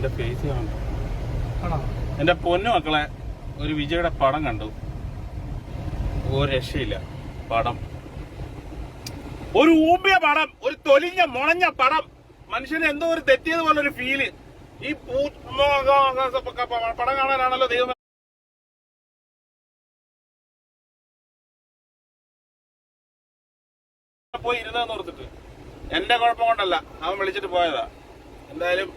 എന്റെ ഫേസ് കാണും എന്റെ പൊന്നു മക്കളെ ഒരു വിജയുടെ പടം കണ്ടു. ഒരു രക്ഷയില്ല. പടം. ഒരു ഊമ്പിയ പടം ഒരു തൊലിഞ്ഞ മുളഞ്ഞ പടം. മനുഷ്യന് എന്തോ ഒരു തെറ്റിയത് പോലെ ഒരു ഫീൽ ഈ പൂ പടം കാണാനാണല്ലോ ദൈവം പോയി ഇരുന്നെന്ന് ഓർത്തിട്ട്. എന്റെ കുഴപ്പം കൊണ്ടല്ല. അവൻ വിളിച്ചിട്ട് പോയതാ. എന്തായാലും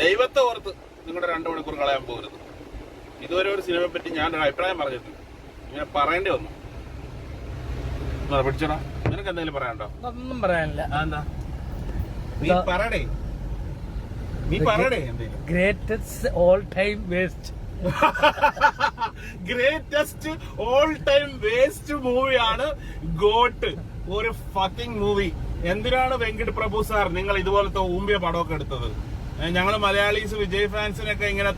ദൈവത്തെ ഓർത്ത് നിങ്ങളുടെ രണ്ടു മണിക്കൂർ കളയാൻ പോകരുത്. ഇതുവരെ ഒരു സിനിമയെ പറ്റി ഞാൻ ഒരു അഭിപ്രായം പറഞ്ഞിട്ടുണ്ട് ഇങ്ങനെ പറയേണ്ടി വന്നു. പിടിച്ചോടാ. നിനക്ക് എന്തെങ്കിലും പറയാനുണ്ടോ? ഒന്നും പറയാനില്ല. എന്താ? നീ പറയടേ. നീ പറയടേ എന്തെങ്കിലും. Greatest all time waste greatest all time waste മൂവിയാണ് ഗോട്ട് ഒരു ഫക്കിംഗ് മൂവി എന്തിനാണ് വെങ്കിട് പ്രഭു സാർ നിങ്ങൾ ഇതുപോലത്തെ ഊമ്പിയ പടമൊക്കെ എടുത്തത്? ഞങ്ങൾ മലയാളീസ് വിജയ് ഫാൻസിനൊക്കെ ഇങ്ങനെ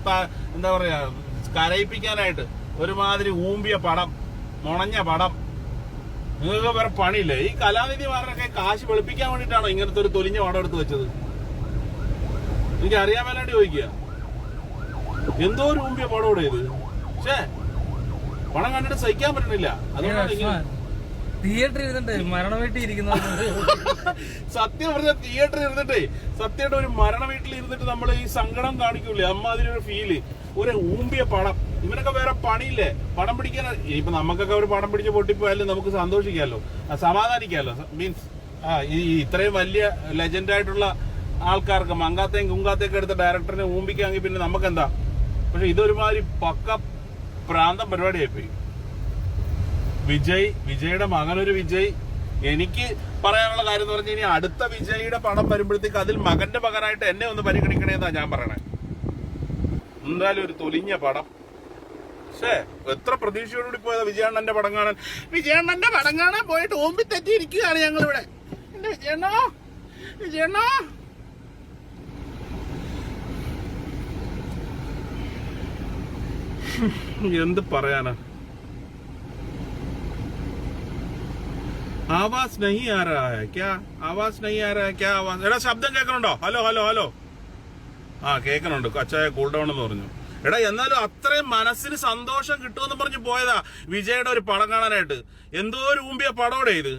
എന്താ പറയാ കരയിപ്പിക്കാനായിട്ട് ഒരുമാതിരി ഊമ്പിയ പടം മുണഞ്ഞ പടം. നിങ്ങൾക്ക് വേറെ പണിയില്ലേ? ഈ കലാനിധിമാരനൊക്കെ കാശ് വെളുപ്പിക്കാൻ വേണ്ടിട്ടാണോ ഇങ്ങനത്തെ ഒരു തൊലിഞ്ഞ പടം എടുത്ത് വെച്ചത്? എനിക്ക് അറിയാൻ മേലാണ്ട് ചോദിക്കുക. എന്തോ ഒരു ഊമ്പിയ പടം ഇവിടെ ഇത്. പക്ഷേ പണം കണ്ടിട്ട് സഹിക്കാൻ പറ്റണില്ല. അതുകൊണ്ടാണ് തിയേറ്ററിൽ ഇരുന്നിട്ട് മരണ വീട്ടിൽ ഇരിക്കുന്ന. സത്യം പറഞ്ഞ തിയേറ്ററിൽ ഇരുന്നിട്ടേ സത്യമായിട്ട് ഒരു മരണ വീട്ടിൽ ഇരുന്നിട്ട് നമ്മൾ ഈ സങ്കടം കാണിക്കൂലേ? അമ്മാതിരി ഒരു ഫീൽ ഒരു ഊമ്പിയ പടം. ഇവനൊക്കെ വേറെ പണിയില്ലേ? പടം പിടിക്കാൻ ഇപ്പൊ നമുക്കൊക്കെ ഒരു പടം പിടിച്ച് പൊട്ടിപ്പോയാലും നമുക്ക് സന്തോഷിക്കാമല്ലോ സമാധാനിക്കാമല്ലോ മീൻസ് ആ ഈ ഇത്രയും വലിയ ലെജൻഡ് ആയിട്ടുള്ള ആൾക്കാർക്ക് മങ്കാത്തേയും കുങ്കാത്തേക്ക് എടുത്ത ഡയറക്ടറിനെ ഊമ്പിക്കാങ്കിൽ പിന്നെ നമുക്കെന്താ? പക്ഷെ ഇതൊരുമാതിരി പക്ക പ്രാന്തം പരിപാടിയായിപ്പോയി. വിജയ് വിജയുടെ മകനൊരു വിജയ്. എനിക്ക് പറയാനുള്ള കാര്യം എന്ന് പറഞ്ഞാൽ ഇനി അടുത്ത വിജയുടെ പടം വരുമ്പോഴത്തേക്ക് അതിൽ മകന്റെ മകനായിട്ട് എന്നെ ഒന്ന് പരിഗണിക്കണേന്നാ ഞാൻ പറയണേ. എന്തായാലും ഒരു തൊലിഞ്ഞ പടം. പക്ഷേ എത്ര പ്രതീക്ഷയോടുകൂടി പോയതാ വിജയണ്ണന്റെ പടം കാണാൻ. വിജയണ്ണന്റെ പടം കാണാൻ പോയിട്ട് ഓമ്പി തെറ്റിയിരിക്കുകയാണ് ഞങ്ങൾ ഇവിടെ വിജയണ്ണോ വിജയണ്ണോ. എന്ത് പറയാനാ? ആവാസ് നഹി ആ രാ ഹെ. ക്യാ? ആവാസ് നഹി ആ രാ ഹെ. ക്യാ ആവാസ്? എടാ ശബ്ദം കേൾക്കണുണ്ടോ? Hello hello hello. ആ കേൾക്കണുണ്ട്. അച്ചായ കൂൾ ഡൗൺ എന്ന് പറഞ്ഞു. എടാ എന്നാലും അത്രയും മനസ്സിന് സന്തോഷം കിട്ടുമെന്ന് പറഞ്ഞ് പോയതാ വിജയുടെ ഒരു പടം കാണാനായിട്ട്. എന്തോ ഒരു ഊമ്പിയ പടോടെ ഇത്.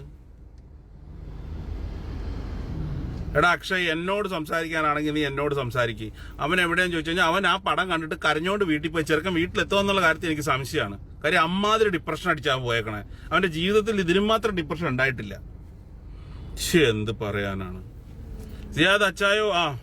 എടാ അക്ഷയ് എന്നോട് സംസാരിക്കാനാണെങ്കിൽ നീ എന്നോട് സംസാരിക്കും. അവൻ എവിടെയെന്ന് ചോദിച്ചു കഴിഞ്ഞാൽ അവൻ ആ പടം കണ്ടിട്ട് കരഞ്ഞോണ്ട് വീട്ടിൽ പോയി. ചെറുക്കൻ വീട്ടിലെത്തുമെന്നുള്ള കാര്യത്തിൽ എനിക്ക് സംശയമാണ്. കാര്യം അമ്മാതിരി ഡിപ്രഷൻ അടിച്ചാ പോയേക്കണേ. അവന്റെ ജീവിതത്തിൽ ഇതിനും മാത്രം ഡിപ്രഷൻ ഉണ്ടായിട്ടില്ല. എന്ത് പറയാനാണ്? സിയാദ് അച്ചായോ? ആ.